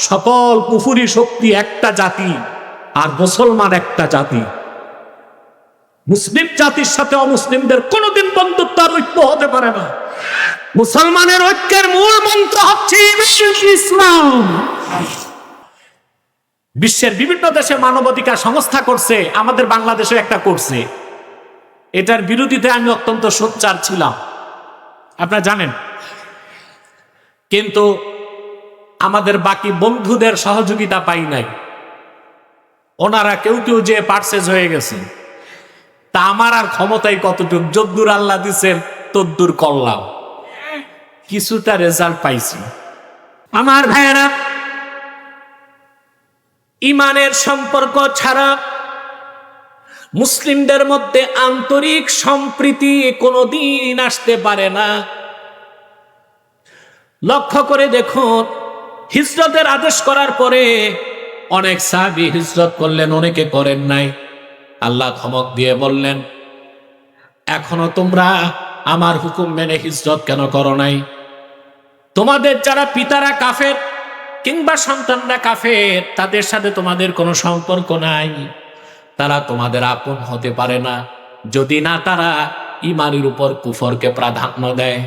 সকল কুফুরি শক্তি একটা জাতি আর মুসলমান একটা জাতি। মুসলিম জাতির সাথে অমুসলিমদের কোনোদিন বন্ধুত্ব আর ঐক্য হতে পারে না। মুসলমানের ঐক্যের মূল মন্ত্র হচ্ছে ইসলাম। বিশ্বের বিভিন্ন দেশে মানবাধিকার সংস্থা করছে, আমাদের বাংলাদেশে একটা করছে। এটার বিরোধিতে আমি অত্যন্ত সোচ্চার ছিলাম। আপনারা জানেন। কিন্তু আমাদের বাকি বন্ধুদের সহযোগিতা পাই নাই। ওনারা কেউ কেউ যে পার্সেজ হয়ে গেছে, তা আমার আর ক্ষমতাই কতটুক? যদ্দুর আল্লাহ দিছেন, তদ্দুর করলাম। কিছুটা রেজাল্ট পাইছি। আমার ভাইয়েরা, ইমানের সম্পর্ক ছাড়া মুসলিমদের মধ্যে আন্তরিক সম্প্রীতি কোনোদিন আসতে পারে না। লক্ষ্য করে দেখুন হিজরতের আদেশ করার পরে অনেক সাহাবি হিজরত করলেন, অনেকে করেন নাই। আল্লাহ ধমক দিয়ে বললেন, এখনও তোমরা আমার হুকুম মেনে হিজরত কেন করো নাই? তোমাদের যারা পিতারা কাফের কিংবা সন্তানরা কাফের, তাদের সাথে তোমাদের কোনো সম্পর্ক নাই। তারা তোমাদের আপন হতে পারে না। যদি না তারা ইমানের উপর কুফরকে প্রাধান্য দেয়